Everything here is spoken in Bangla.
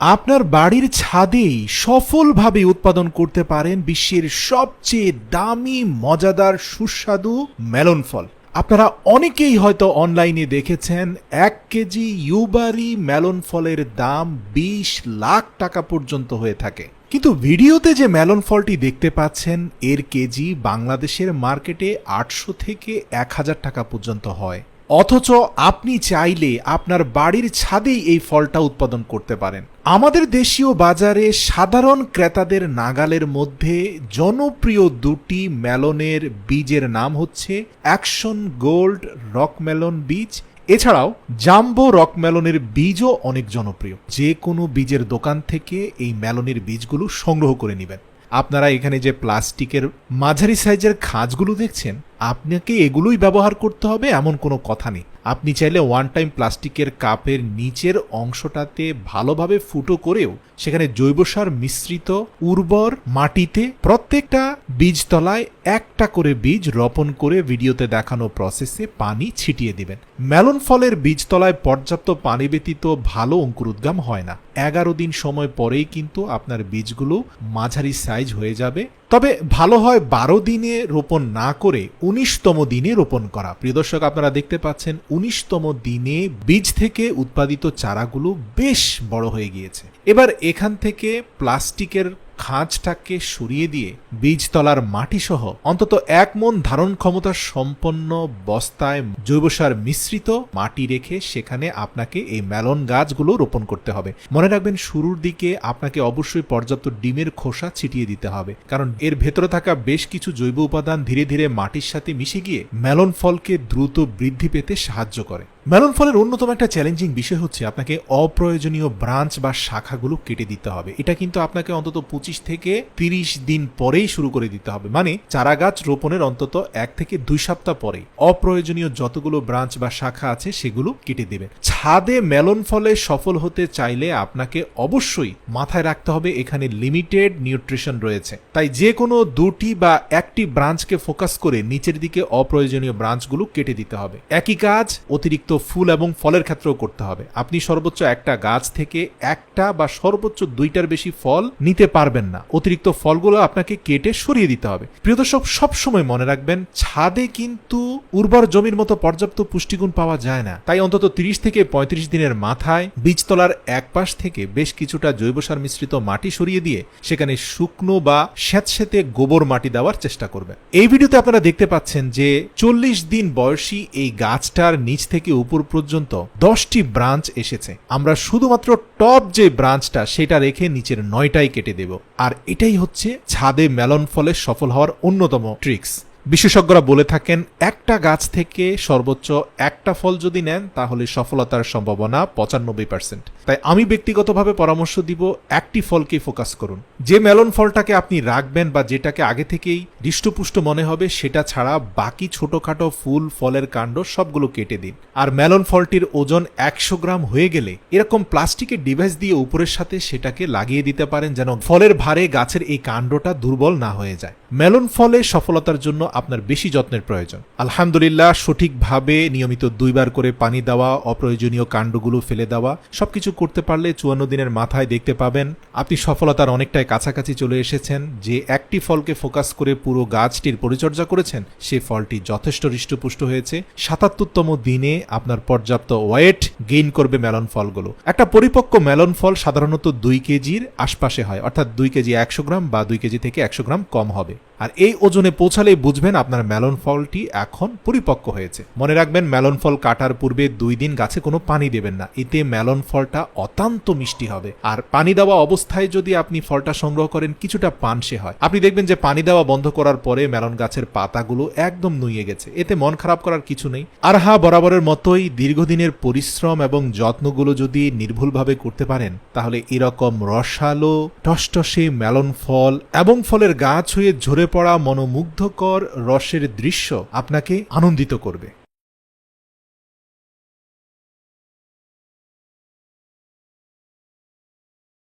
আপনার বাড়ির ছাদেই সফলভাবে উৎপাদন করতে পারেন বিশ্বের সবচেয়ে দামি, মজাদার, সুস্বাদু মেলন ফল। আপনারা অনেকেই হয়তো অনলাইনে দেখেছেন, এক কেজি ইউবারি মেলন ফলের দাম বিশ লাখ টাকা পর্যন্ত হয়ে থাকে। কিন্তু ভিডিওতে যে মেলন ফলটি দেখতে পাচ্ছেন, এর কেজি বাংলাদেশের মার্কেটে আটশো থেকে এক হাজার টাকা পর্যন্ত হয়। অথচ আপনি চাইলে আপনার বাড়ির ছাদেই এই ফলটা উৎপাদন করতে পারেন। আমাদের দেশীয় বাজারে সাধারণ ক্রেতাদের নাগালের মধ্যে জনপ্রিয় দুটি মেলনের বীজের নাম হচ্ছে অ্যাকশন গোল্ড রক মেলন বীজ। এছাড়াও জাম্বো রক মেলনের বীজও অনেক জনপ্রিয়। যে কোনো বীজের দোকান থেকে এই মেলনের বীজগুলো সংগ্রহ করে নেবেন। আপনারা এখানে যে প্লাস্টিকের মাঝারি সাইজের খাঁজগুলো দেখছেন, আপনাকে এগুলোই ব্যবহার করতে হবে এমন কোনো কথা নেই। আপনি চাইলে ওয়ান টাইম প্লাস্টিকের কাপের নিচের অংশটাতে ভালোভাবে ফুটো করেও সেখানে জৈব সার মিশ্রিত উর্বর মাটিতে প্রত্যেকটা বীজতলায় একটা করে বীজ রোপণ করে ভিডিওতে দেখানো প্রসেসে পানি ছিটিয়ে দিবেন। মেলন ফলের বীজতলায় পর্যাপ্ত পানি ব্যতীত ভালো অঙ্কুরোদ্গম হয় না। এগারো দিন সময় পরেই কিন্তু আপনার বীজগুলো মাঝারি সাইজ হয়ে যাবে তবে ভালো হয় বারো দিনে রোপণ না করে উনিশতম দিনে রোপণ করা। প্রিয় দর্শক, আপনারা দেখতে পাচ্ছেন উনিশতম দিনে বীজ থেকে উৎপাদিত চারাগুলো বেশ বড় হয়ে গিয়েছে। এবার এখান থেকে প্লাস্টিকের খাঁজটাকে সরিয়ে দিয়ে বীজতলার মাটি সহ অন্তত এক মন ধারণ ক্ষমতা সম্পন্ন বস্তায় জৈব সার মিশ্রিত মাটি রেখে সেখানে আপনাকে এই মেলন গাছগুলো রোপণ করতে হবে। মনে রাখবেন শুরুর দিকে আপনাকে অবশ্যই পর্যাপ্ত ডিমের খোসা ছিটিয়ে দিতে হবে। কারণ এর ভেতরে থাকা বেশ কিছু জৈব উপাদান ধীরে ধীরে মাটির সাথে মিশে গিয়ে মেলন ফলকে দ্রুত বৃদ্ধি পেতে সাহায্য করে। মেলন ফলের অন্যতম একটা চ্যালেঞ্জিং বিষয় হচ্ছে আপনাকে অপ্রয়োজনীয় ব্রাঞ্চ বা শাখাগুলো কেটে দিতে হবে। এটা কিন্তু আপনাকে অন্তত পঁচিশ থেকে তিরিশ দিন পরেই শুরু করে দিতে হবে। মানে চারা গাছ রোপণের অন্তত এক থেকে দুই সপ্তাহ পরে অপ্রয়োজনীয় যতগুলো ব্রাঞ্চ বা শাখা আছে সেগুলো কেটে দেবে ছাদে মেলন ফলে সফল হতে চাইলে আপনাকে অবশ্যই মাথায় রাখতে হবে, এখানে লিমিটেড নিউট্রিশন রয়েছে। তাই যে কোনো দুটি বা একটি ব্রাঞ্চকে ফোকাস করে নিচের দিকে অপ্রয়োজনীয় ব্রাঞ্চগুলো কেটে দিতে হবে। একই কাজ, অতিরিক্ত ফুল এবং ফলের ক্ষেত্রেও করতে হবে। আপনি সর্বোচ্চ একটা গাছ থেকে একটা বা সর্বোচ্চ দুইটার বেশি ফল নিতে পারবেন না। অতিরিক্ত ফলগুলো আপনাকে কেটে সরিয়ে দিতে হবে। প্রিয় দর্শক, সবসময় মনে রাখবেন, ছাদে কিন্তু উর্বর জমির মতো পর্যাপ্ত পুষ্টিগুণ পাওয়া যায় না। তাই অন্তত তিরিশ থেকে পঁয়ত্রিশ দিনের মাথায় বীজতলার এক পাশ থেকে বেশ কিছুটা জৈব সার মিশ্রিত মাটি সরিয়ে দিয়ে সেখানে শুকনো বা স্যাঁতস্যাঁতে গোবর মাটি দেওয়ার চেষ্টা করবেন। এই ভিডিওতে আপনারা দেখতে পাচ্ছেন যে চল্লিশ দিন বয়সী এই গাছটার নিচ থেকে উপর পর্যন্ত দশটি ব্রাঞ্চ এসেছে। আমরা শুধুমাত্র টপ যে ব্রাঞ্চটা, সেটা রেখে নিচের নয়টাই কেটে দেব। আর এটাই হচ্ছে ছাদে মেলন ফলে সফল হওয়ার অন্যতম ট্রিক্স। বিশেষজ্ঞরা বলে থাকেন, একটা গাছ থেকে সর্বোচ্চ একটা ফল যদি নেন, তাহলে সফলতার সম্ভাবনা পঁচানব্বই পার্সেন্ট। তাই আমি ব্যক্তিগতভাবে পরামর্শ দিব, একটি ফলকে ফোকাস করুন। যে মেলন ফলটাকে আপনি রাখবেন বা যেটাকে আগে থেকেই হৃষ্টপুষ্ট মনে হবে, সেটা ছাড়া বাকি ছোটখাটো ফুল, ফলের কাণ্ড সবগুলো কেটে দিন। আর মেলন ফলটির ওজন একশো গ্রাম হয়ে গেলে এরকম প্লাস্টিকের ডিভাইস দিয়ে উপরের সাথে সেটাকে লাগিয়ে দিতে পারেন যেন ফলের ভারে গাছের এই কাণ্ডটা দুর্বল না হয়ে যায়। মেলন ফলে সফলতার জন্য আপনার বেশি যত্নের প্রয়োজন। আলহামদুলিল্লাহ, সঠিকভাবে নিয়মিত দুইবার করে পানি দেওয়া, অপ্রয়োজনীয় কাণ্ডগুলো ফেলে দেওয়া, সবকিছু করতে পারলে চুয়ান্ন দিনের মাথায় দেখতে পাবেন, আপনি সফলতার অনেকটাই কাছাকাছি চলে এসেছেন, যে একটি ফলকে ফোকাস করে পুরো গাছটির পরিচর্যা করেছেন, সে ফলটি যথেষ্ট হৃষ্টপুষ্ট হয়েছে। সাতাত্তরতম দিনে আপনার পর্যাপ্ত ওয়েট গেইন করবে মেলন ফলগুলো। একটা পরিপক্ক মেলন ফল সাধারণত দুই কেজির আশপাশে হয়, অর্থাৎ দুই কেজি একশো গ্রাম বা দুই কেজি থেকে একশো গ্রাম কম হবে। আর এই ওজনে পৌঁছালেই বুঝবেন আপনার মেলন ফলটি এখন পরিপক্ক হয়েছে। মনে রাখবেন, মেলন ফল কাটার পূর্বে দুই দিন গাছে কোনো পানি দেবেন না। এতে মেলন ফলটা অত্যন্ত মিষ্টি হবে। আর পানি দেওয়া অবস্থায় যদি আপনি ফলটা সংগ্রহ করেন, কিছুটা পানসে হয়। আপনি দেখবেন যে পানি দেওয়া বন্ধ করার পরে মেলন গাছের পাতাগুলো একদম নুয়ে গেছে। এতে মন খারাপ করার কিছু নেই। আর হা বরাবরের মতোই দীর্ঘদিনের পরিশ্রম এবং যত্নগুলো যদি নির্ভুলভাবে করতে পারেন, তাহলে এরকম রসালো, টসটসে মেলন ফল এবং ফলের গাছ হয়ে পড়া মনোমুগ্ধকর রসের দৃশ্য আপনাকে আনন্দিত করবে।